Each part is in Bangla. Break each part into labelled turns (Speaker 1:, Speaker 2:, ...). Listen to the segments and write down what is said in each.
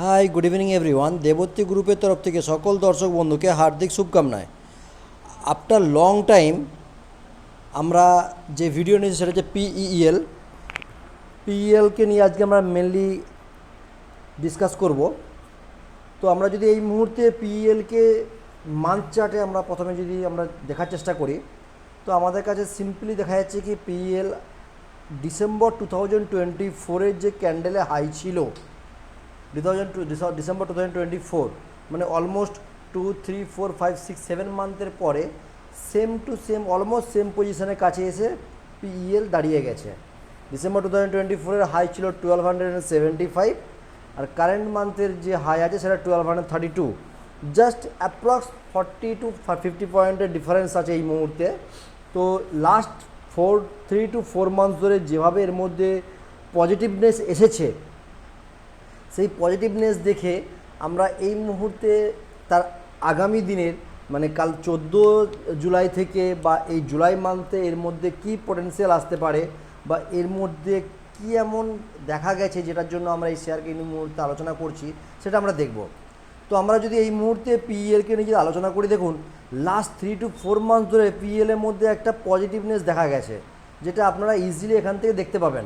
Speaker 1: Hi, good evening everyone. Debatri গ্রুপের তরফ থেকে সকল দর্শক বন্ধুকে হার্দিক শুভকামনায়। আফটার লং টাইম আমরা যে ভিডিও নিয়েছি সেটা হচ্ছে পিইএল পিইএলকে নিয়ে আজকে আমরা মেনলি ডিসকাস করব। তো আমরা যদি এই মুহূর্তে পিইএলকে মান্থ চার্টে আমরা প্রথমে যদি আমরা দেখার চেষ্টা করি, তো আমাদের কাছে সিম্পলি দেখা যাচ্ছে কি PEL December two thousand twenty ফোরের যে ক্যান্ডেলে হাই ছিল two thousand two December two twenty four মানে almost two three four five six seven মান্থের পরে same to same almost same পজিশনের কাছে এসে পিইএল দাঁড়িয়ে গেছে। ডিসেম্বর টু থাউজেন্ড টোয়েন্টি ফোরের হাই ছিল twelve hundred and seventy five R current মান্থের যে হাই আছে সেটা twelve hundred thirty two just approx forty two fifty পয়েন্টের ডিফারেন্স আছে এই মুহূর্তে। তো last four three two four months ধরে যেভাবে এর মধ্যে পজিটিভনেস এসেছে সেই পজিটিভনেস দেখে আমরা এই মুহূর্তে তার আগামী দিনের মানে কাল চোদ্দ জুলাই থেকে বা এই জুলাই মান্থে এর মধ্যে কি পোটেন্সিয়াল আসতে পারে বা এর মধ্যে কি এমন দেখা গেছে যেটার জন্য আমরা এই শেয়ারকে এই মুহূর্তে আলোচনা করছি সেটা আমরা দেখব। তো আমরা যদি এই মুহূর্তে পিএলকে নিয়ে যদি আলোচনা করি, দেখুন last three two four month ধরে পিএলের মধ্যে একটা পজিটিভনেস দেখা গেছে, যেটা আপনারা ইজিলি এখান থেকে দেখতে পাবেন।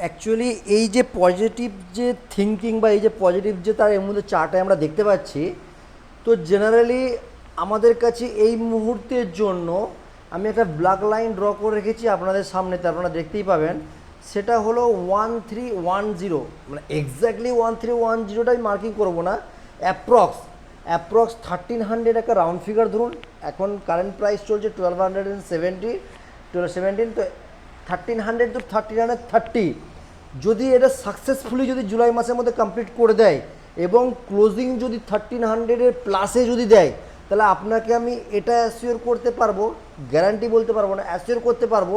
Speaker 1: অ্যাকচুয়ালি এই যে পজিটিভ যে থিঙ্কিং বা এই যে পজিটিভ যে তার এর মধ্যে চার্টে আমরা দেখতে পাচ্ছি, তো জেনারেলি আমাদের কাছে এই মুহূর্তের জন্য আমি একটা ব্ল্যাক লাইন ড্র করে রেখেছি আপনাদের সামনেতে আপনারা দেখতেই পাবেন। সেটা হলো ওয়ান থ্রি ওয়ান জিরো মানে এক্স্যাক্টলি ওয়ান থ্রি ওয়ান জিরোটাই মার্কিং করব না অ্যাপ্রক্স অ্যাপ্রক্স থার্টিন হান্ড্রেড একটা রাউন্ড ফিগার ধরুন। এখন কারেন্ট প্রাইস চলছে twelve hundred and seventy twelve seventeen তো thirteen hundred to thirteen hundred thirty যদি এটা সাকসেসফুলি যদি জুলাই মাসের মধ্যে কমপ্লিট করে দেয় এবং ক্লোজিং যদি থার্টিন হান্ড্রেডের প্লাসে যদি দেয়, তাহলে আপনাকে আমি এটা অ্যাসিওর করতে পারব গ্যারান্টি বলতে পারব না অ্যাসিওর করতে পারব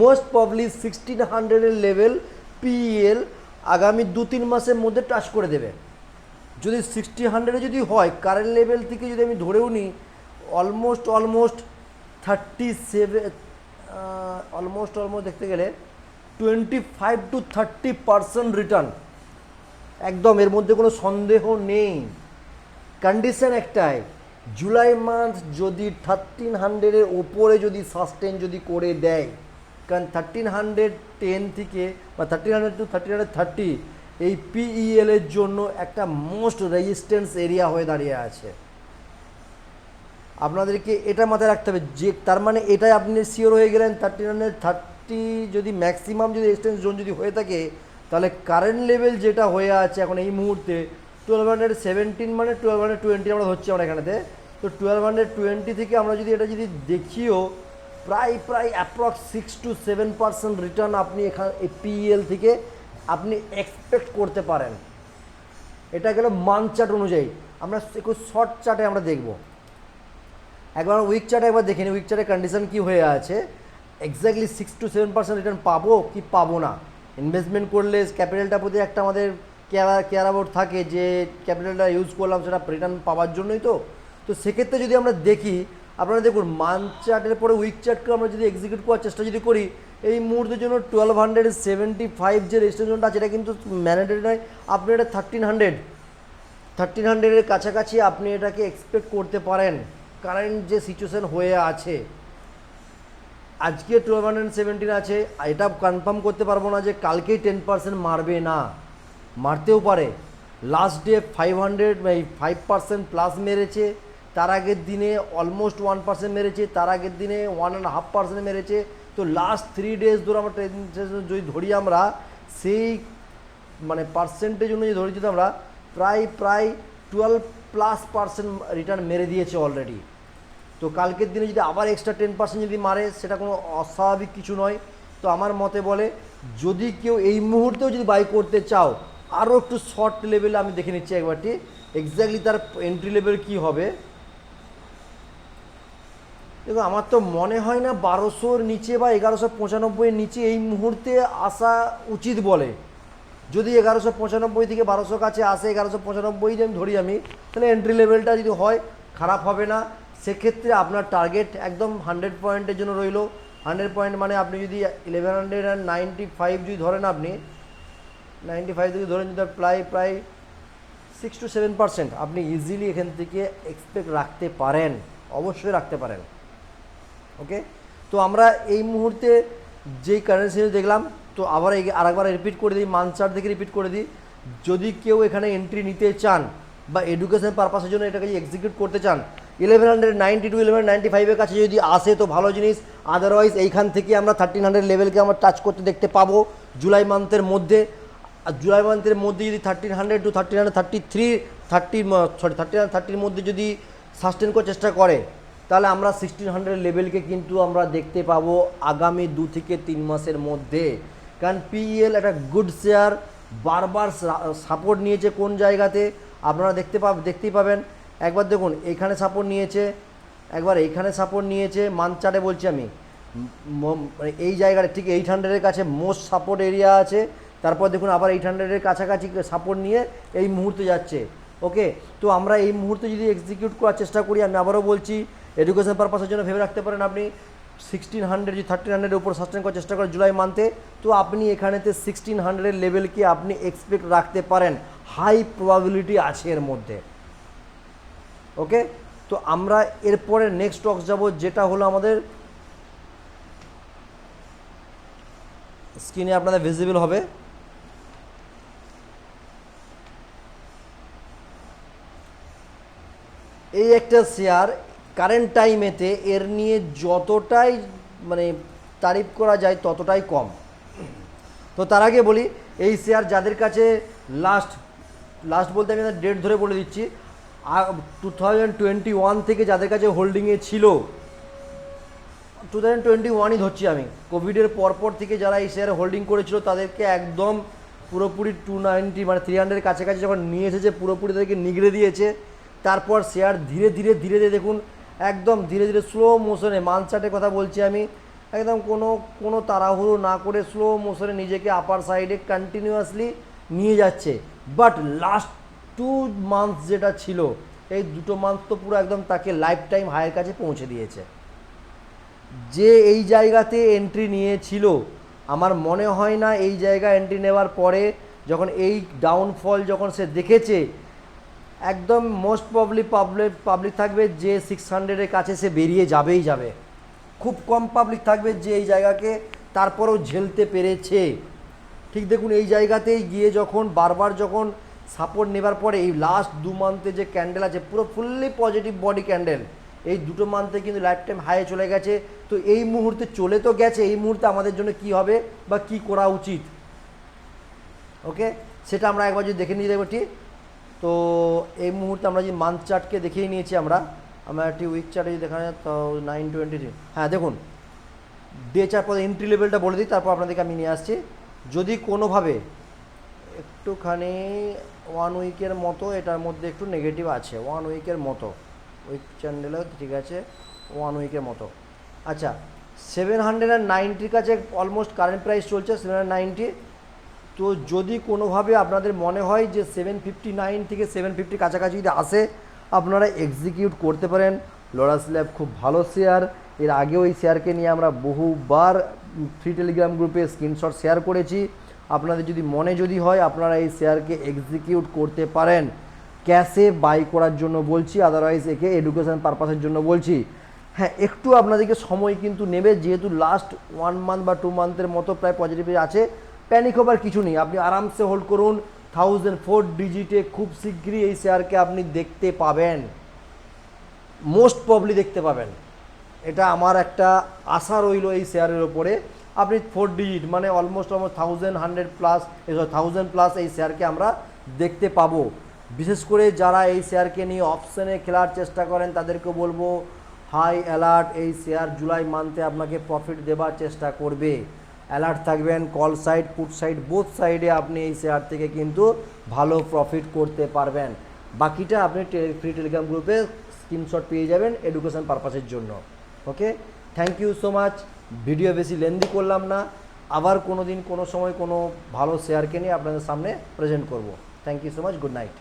Speaker 1: মোস্ট প্রবলি সিক্সটিন হান্ড্রেডের লেভেল পিএল আগামী দু তিন মাসের মধ্যে টাচ করে দেবে। যদি সিক্সটি হান্ড্রেডে যদি হয় কারেন্ট লেভেল থেকে যদি আমি ধরেও নিই almost almost thirty seven almost almost দেখতে গেলে twenty five to thirty percent return একদম, এর মধ্যে কোনো সন্দেহ নেই। কন্ডিশন একটাই জুলাই মান্থ যদি থার্টিন হান্ড্রেডের ওপরে যদি সাস্টেন যদি করে দেয়, কারণ থার্টিন হান্ড্রেড টেন থেকে বা thirteen hundred to thirteen hundred thirty এই পিইএল এর জন্য একটা মোস্ট রেজিস্ট্যান্স এরিয়া হয়ে দাঁড়িয়ে আছে। আপনাদেরকে এটা মাথায় রাখতে হবে যে, তার মানে এটাই আপনি শিওর হয়ে গেলেন থার্টিন হান্ড্রেড থার্টি যদি ম্যাক্সিমাম যদি এক্সটেন্স জোন যদি হয়ে থাকে, তাহলে কারেন্ট লেভেল যেটা হয়ে আছে এখন এই মুহূর্তে টুয়েলভ হান্ড্রেড সেভেন্টিন মানে টুয়েলভ হান্ড্রেড টোয়েন্টি আমরা ধরছি আমরা এখানেতে। তো টুয়েলভ হান্ড্রেড টোয়েন্টি থেকে আমরা যদি এটা যদি দেখিও, প্রায় প্রায় approx six to seven percent return আপনি এখানে পিএল থেকে আপনি এক্সপেক্ট করতে পারেন। এটা গেল মান চার্ট অনুযায়ী। আমরা একটু শর্ট চার্টে আমরা দেখব। একবার উইক চার্টে একবার দেখে নিই উইক চার্টের কন্ডিশন কী হয়ে আছে। Exactly six to seven percent return পাবো কি পাবো না? ইনভেস্টমেন্ট করলে ক্যাপিটালটা প্রতি একটা আমাদের কেয়ার কেয়ার অ্যাবাউট থাকে যে ক্যাপিটালটা ইউজ করলাম সেটা রিটার্ন পাওয়ার জন্যই তো। তো সেক্ষেত্রে যদি আমরা দেখি, আপনারা দেখুন মান্থ চার্টের পরে উইক চার্টকে আমরা যদি এক্সিকিউট করার চেষ্টা যদি করি, এই মুহূর্তের জন্য টুয়েলভ হান্ড্রেড সেভেন্টি ফাইভ যে রেজিস্ট্রেশনটা আছে, এটা কিন্তু ম্যান্ডেটরি নয়, আপনি এটা থার্টিন হান্ড্রেড থার্টিন হান্ড্রেডের কাছাকাছি আপনি এটাকে এক্সপেক্ট করতে পারেন। কারেন্ট যে সিচুয়েশন হয়ে আছে, আজকে টুয়েলভ হান্ড্রেড সেভেন্টিন আছে, এটা কনফার্ম করতে পারব না যে কালকেই টেন পার্সেন্ট মারবে না, মারতেও পারে। Last day five hundred five percent plus মেরেছে, তার আগের দিনে অলমোস্ট ওয়ান পার্সেন্ট মেরেছে, তার আগের দিনে ওয়ান অ্যান্ড হাফ পার্সেন্ট মেরেছে। তো লাস্ট থ্রি ডেজ ধরে আমরা ট্রেন যদি ধরি আমরা, সেই মানে পার্সেন্টেজ অনুযায়ী ধরি যদি আমরা, প্রায় প্রায় টুয়েলভ প্লাস পার্সেন্ট রিটার্ন মেরে দিয়েছে অলরেডি তো কালকের দিনে যদি আবার এক্সট্রা টেন পার্সেন্ট যদি মারে, সেটা কোনো অস্বাভাবিক কিছু নয়। তো আমার মতে বলে, যদি কেউ এই মুহূর্তেও যদি বাই করতে চাও, আরও একটু শর্ট লেভেলে আমি দেখে নিচ্ছি একবারটি। এক্স্যাক্টলি তার এন্ট্রি লেভেল কী হবে? দেখো আমার তো মনে হয় না বারোশোর নিচে বা এগারোশো পঁচানব্বইয়ের নিচে এই মুহূর্তে আসা উচিত বলে। যদি এগারোশো পঁচানব্বই থেকে বারোশো কাছে আসে, এগারোশো পঁচানব্বই যদি আমি ধরি আমি, তাহলে এন্ট্রি লেভেলটা যদি হয়, খারাপ হবে না। সেক্ষেত্রে আপনার টার্গেট একদম হান্ড্রেড পয়েন্টের জন্য রইল। হান্ড্রেড পয়েন্ট মানে আপনি যদি eleven hundred and ninety five যদি ধরেন আপনি নাইনটি ফাইভ থেকে ধরেন যদি প্রায় প্রায় সিক্স টু সেভেন পার্সেন্ট আপনি ইজিলি এখান থেকে এক্সপেক্ট রাখতে পারেন। অবশ্যই রাখতে পারেন। ওকে তো আমরা এই মুহূর্তে যেই কারেন্সি দেখলাম তো আবার আরেকবার রিপিট করে দিই মানচার থেকে রিপিট করে দিই। যদি কেউ এখানে এন্ট্রি নিতে চান বা এডুকেশন পারপাসের জন্য এটাকে এক্সিকিউট করতে চান eleven hundred ninety to eleven ninety ফাইভের কাছে যদি আসে তো ভালো জিনিস। আদারওয়াইজ এইখান থেকে আমরা থার্টিন হান্ড্রেড লেভেলকে আমরা টাচ করতে দেখতে পাবো জুলাই মান্থের মধ্যে। আর জুলাই মান্থের মধ্যে যদি thirteen hundred to thirteen hundred thirty three thirty sorry thirty থার্টির মধ্যে যদি সাস্টেন করার চেষ্টা করে, তাহলে আমরা সিক্সটিন হান্ড্রেড লেভেলকে কিন্তু আমরা দেখতে পাবো আগামী দু থেকে তিন মাসের মধ্যে। কারণ পিইএল একটা গুড শেয়ার বারবার সাপোর্ট নিয়েছে কোন জায়গাতে? আপনারা দেখতে পাব, দেখতেই পাবেন। একবার দেখুন, এখানে সাপোর্ট নিয়েছে, একবার এইখানে সাপোর্ট নিয়েছে মানচারে বলছি আমি। মানে এই জায়গাটা ঠিক এইট হান্ড্রেডের কাছে মোস্ট সাপোর্ট এরিয়া আছে। তারপর দেখুন আবার এইট হান্ড্রেডের কাছাকাছি সাপোর্ট নিয়ে এই মুহূর্তে যাচ্ছে। ওকে তো আমরা এই মুহূর্তে যদি এক্সিকিউট করার চেষ্টা করি, আমি আবারও বলছি এডুকেশন পারপাসের জন্য ভেবে রাখতে পারেন আপনি। সিক্সটিন হান্ড্রেড যদি থার্টিন হান্ড্রেডের উপর সাস্টেন করার চেষ্টা করেন জুলাই মান্থে তো আপনি এখানেতে সিক্সটিন হান্ড্রেডের লেভেলকে আপনি এক্সপেক্ট রাখতে পারেন। হাই প্রবাবিলিটি আছে এর মধ্যে। ওকে? তো আমরা এরপরে নেক্সট স্টকস যাব, যেটা হলো আমাদের স্ক্রিনে আপনাদের ভিজিবল হবে। এই একটা শেয়ার কারেন্ট টাইমেতে এর নিয়ে যতটাই মানে তারিফ করা যায় ততটাই কম। তো তার আগে বলি, এই শেয়ার যাদের কাছে লাস্ট লাস্ট বলতে আমি ডেট ধরে বলে দিচ্ছি টু থাউজেন্ড টোয়েন্টি ওয়ান থেকে যাদের কাছে হোল্ডিংয়ে ছিল টু থাউজেন্ড টোয়েন্টি ওয়ানই ধরছি আমি। কোভিডের পরপর থেকে যারা এই শেয়ার হোল্ডিং করেছিল, তাদেরকে একদম পুরোপুরি টু নাইনটি মানে থ্রি হান্ড্রেড কাছাকাছি যখন নিয়ে এসেছে, পুরোপুরি তাদেরকে নিগড়ে দিয়েছে, তারপর শেয়ার ধীরে ধীরে ধীরে ধীরে দেখুন একদম ধীরে ধীরে স্লো মোশনে মানচার্টের কথা বলছি আমি, একদম কোনো কোনো তাড়াহুড়ো না করে স্লো মোশনে নিজেকে আপার সাইডে কন্টিনিউয়াসলি নিয়ে যাচ্ছে। বাট লাস্ট টু মান্থ যেটা ছিল, এই দুটো মান্থ তো পুরো একদম তাকে লাইফ টাইম হায়ের কাছে পৌঁছে দিয়েছে। যে এই জায়গাতে এন্ট্রি নিয়েছিল, আমার মনে হয় না এই জায়গা এন্ট্রি নেওয়ার পরে যখন এই ডাউনফল যখন সে দেখেছে একদম মোস্ট প্রবলি পাবলিক পাবলিক থাকবে যে সিক্স হান্ড্রেডের কাছে সে বেরিয়ে যাবেই যাবে। খুব কম পাবলিক থাকবে যে এই জায়গাকে তারপরেও ঝেলতে পেরেছে। ঠিক দেখুন, এই জায়গাতেই গিয়ে যখন বারবার যখন সাপোর্ট নেবার পরে এই লাস্ট দু মান্থে যে ক্যান্ডেল আছে, পুরো ফুললি পজিটিভ বডি ক্যান্ডেল এই দুটো মান্থে কিন্তু লাইফ টাইম হাই চলে গেছে। তো এই মুহূর্তে চলে তো গেছে, এই মুহূর্তে আমাদের জন্য কি হবে বা কি করা উচিত? ওকে সেটা আমরা একবার যদি দেখে নিয়ে যাব ঠিক? তো এই মুহূর্তে আমরা যদি মান্থ চার্টকে দেখিয়ে নিয়েছি আমরা আমরা একটি উইক চার্টে যদি দেখা যায়, তো নাইন টোয়েন্টি থ্রি হ্যাঁ দেখুন ডে চার পরে এন্ট্রি লেভেলটা বলে দিই, তারপর আপনাদেরকে আমি নিয়ে আসছি। যদি কোনোভাবে একটুখানি ওয়ান উইকের মতো এটার মধ্যে একটু নেগেটিভ আছে ওয়ান উইকের মতো উইক চ্যান্ডেলেও ঠিক আছে ওয়ান উইকের মতো। আচ্ছা সেভেন হান্ড্রেড অ্যান্ড নাইনটির কাছে অলমোস্ট কারেন্ট প্রাইস চলছে সেভেন হান্ড্রেড নাইনটি তো যদি কোনোভাবে আপনাদের মনে হয় যে সেভেন ফিফটি নাইন থেকে সেভেন ফিফটি কাছাকাছি যদি আসে, আপনারা এক্সিকিউট করতে পারেন। লরাস ল্যাব খুব ভালো শেয়ার এর আগেও এই শেয়ারকে নিয়ে আমরা বহুবার ফ্রি টেলিগ্রাম গ্রুপে স্ক্রিনশট শেয়ার করেছি। আপনাদের যদি মনে যদি হয়, আপনারা এই শেয়ারকে এক্সিকিউট করতে পারেন। ক্যাশে বাই করার জন্য বলছি আদারওয়াইজ একে এডুকেশন পারপাসের জন্য বলছি। হ্যাঁ একটু আপনাদেরকে সময় কিন্তু নেবে, যেহেতু লাস্ট ওয়ান মান্থ বা টু মান্থের মতো প্রায় পজিটিভ আছে। প্যানিক হবার কিছু নেই। আপনি আরামসে হোল্ড করুন। থাউজেন্ড ফোর ডিজিটে খুব শীঘ্রই এই শেয়ারকে আপনি দেখতে পাবেন। মোস্ট প্রবলি দেখতে পাবেন। এটা আমার একটা আশা রইল এই শেয়ারের ওপরে আপনি ফোর ডিজিট মানে almost almost thousand hundred plus thousand plus এই শেয়ারকে আমরা দেখতে পাবো। বিশেষ করে যারা এই শেয়ারকে নিয়ে অপশানে খেলার চেষ্টা করেন তাদেরকে বলব হাই অ্যালার্ট এই শেয়ার জুলাই মান্থে আপনাকে প্রফিট দেবার চেষ্টা করবে। অ্যালার্ট থাকবেন call side put side both সাইডে আপনি এই শেয়ার থেকে কিন্তু ভালো প্রফিট করতে পারবেন। বাকিটা আপনি ফ্রি টেলিগ্রাম গ্রুপে স্ক্রিনশট পেয়ে যাবেন এডুকেশন পারপাসের জন্য। Okay thank you so much video বেশি লেন্দি করলাম না। আবার কোনো দিন কোনো সময় কোনো ভালো শেয়ারকে নিয়ে আপনাদের সামনে প্রেজেন্ট করব। Thank you so much good night